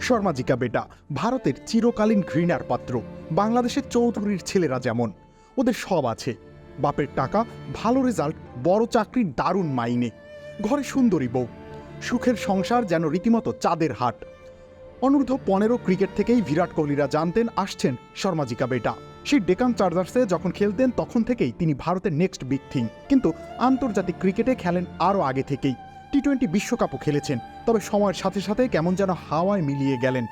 শর্মাজিকা বেটা, ভারতের চিরকালীন ঘৃণার পাত্র, বাংলাদেশের চৌধুরীর ছেলেরা যেমন। ওদের সব আছে। বাপের টাকা, ভালো রেজাল্ট, বড় চাকরির দারুণ মাইনে। ঘরে সুন্দরী বউ। সুখের সংসার যেন রীতিমতো চাঁদের হাট। অনূর্ধ্ব পনেরো ক্রিকেট থেকেই বিরাট কোহলিরা জানতেন, আসছেন শর্মাজিকা বেটা। সেই ডেকান চার্জার্সে যখন খেলতেন, তখন থেকেই তিনি ভারতের নেক্সট বিগ থিং কিন্তু আন্তর্জাতিক ক্রিকেটে খেলেন আরও আগে থেকেই। টি টোয়েন্টি বিশ্বকাপও খেলেছেন। তবে সময়ের সাথে সাথে কেমন যেন হাওয়ায় মিলিয়ে গেলেন।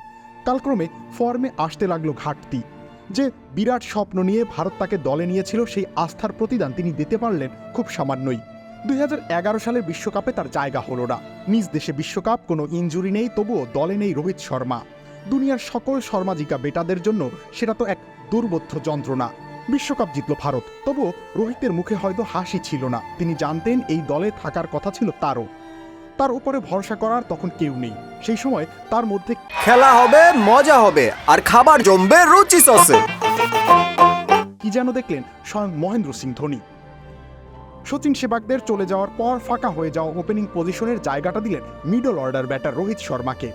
কালক্রমে ফর্মে আসতে লাগল ঘাটতি। যে বিরাট স্বপ্ন নিয়ে ভারত তাকে দলে নিয়েছিল, সেই আস্থার প্রতিদান তিনি দিতে পারলেন খুব সামান্যই। দুই সালের বিশ্বকাপে তার জায়গা হলো না। নিজ দেশে বিশ্বকাপ, কোনো ইঞ্জুরি নেই, তবুও দলে নেই রোহিত শর্মা। দুনিয়ার সকল শর্মাজিকা বেটাদের জন্য সেটা তো এক দুর্বোধ্য যন্ত্রণা। বিশ্বকাপ জিতল ভারত, তবুও রোহিতের মুখে হয়তো হাসি ছিল না। তিনি জানতেন এই দলে থাকার কথা ছিল তারও। তার উপরে ভরসা করার তখন কেউ নেই। সেই সময় তার মধ্যে খেলা হবে মজা হবে আর খাবার জমবে রুচি সসে। কি যেন দেখলেন স্বয়ং মহেন্দ্র সিং ধোনি। সচিন সেবাগদের চলে যাওয়ার পর ফাঁকা হয়ে যাওয়া ওপেনিং পজিশনের জায়গাটা দিলেন মিডল অর্ডার ব্যাটার রোহিত শর্মাকে।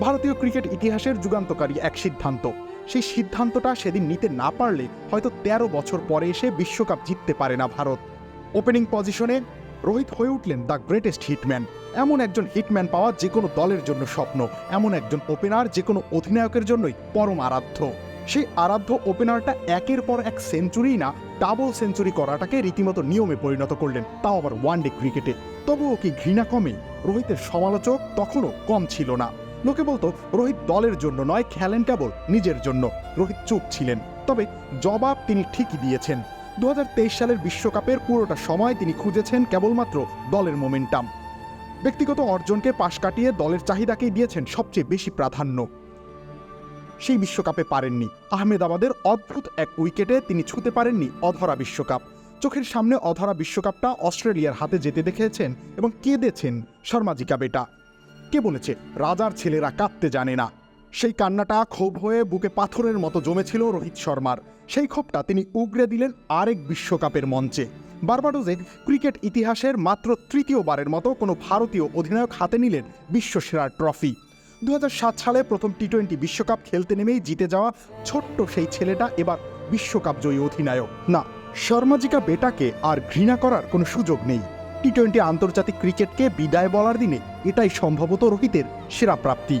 ভারতীয় ক্রিকেট ইতিহাসের যুগান্তকারী এক সিদ্ধান্ত। সেই সিদ্ধান্তটা সেদিন নিতে না পারলে হয়তো তেরো বছর পরে এসে বিশ্বকাপ জিততে পারে না ভারত। ওপেনিং পজিশনে রোহিত হয়ে উঠলেন দ্য গ্রেটেস্ট হিটম্যান। এমন একজন হিটম্যান পাওয়া যে কোনো দলের জন্য স্বপ্ন, এমন একজন ওপেনার যে কোনো অধিনায়কের জন্যই পরম আরাধ্য। সেই আরাধ্য ওপেনারটা একের পর এক সেঞ্চুরি না, ডাবল সেঞ্চুরি করাটাকে রীতিমতো নিয়মে পরিণত করলেন, তাও আবার ওয়ানডে ক্রিকেটে তবুও কি ঘৃণা কমে? রোহিতের সমালোচক তখনও কম ছিল না। লোকে বলতো, রোহিত দলের জন্য নয়, খেলেন কেবল নিজের জন্য। রোহিত চুপ ছিলেন। তবে জবাব তিনি ঠিকই দিয়েছেন। দু হাজার তেইশ সালের বিশ্বকাপের পুরোটা সময় তিনি খুঁজেছেন কেবলমাত্র দলের মোমেন্টাম। ব্যক্তিগত অর্জনকে পাশ কাটিয়ে দলের চাহিদাকেই দিয়েছেন সবচেয়ে বেশি প্রাধান্য। সেই বিশ্বকাপে পারেননি। আহমেদাবাদের অদ্ভুত এক উইকেটে তিনি ছুতে পারেননি অধরা বিশ্বকাপ। চোখের সামনে অধরা বিশ্বকাপটা অস্ট্রেলিয়ার হাতে যেতে দেখেছেন এবং কেঁদেছেন শর্মাজিকা বেটা কে বলেছে, রাজার ছেলেরা কাঁদতে জানে না। সেই কান্নাটা ক্ষোভ হয়ে বুকে পাথরের মতো জমেছিল রোহিত শর্মার। সেই ক্ষোভটা তিনি উগরে দিলেন আরেক বিশ্বকাপের মঞ্চে। বারবাডোজে ক্রিকেট ইতিহাসের মাত্র তৃতীয়বারের মতো কোনো ভারতীয় অধিনায়ক হাতে নিলেন বিশ্বসেরার ট্রফি। দু হাজার সাত সালে প্রথম টি টোয়েন্টি বিশ্বকাপ খেলতে নেমেই জিতে যাওয়া ছোট্ট সেই ছেলেটা এবার বিশ্বকাপ জয়ী অধিনায়ক। না, শর্মাজিকা বেটাকে আর ঘৃণা করার কোনো সুযোগ নেই। টি টোয়েন্টি আন্তর্জাতিক ক্রিকেটকে বিদায় বলার দিনে এটাই সম্ভবত রোহিতের সেরা প্রাপ্তি।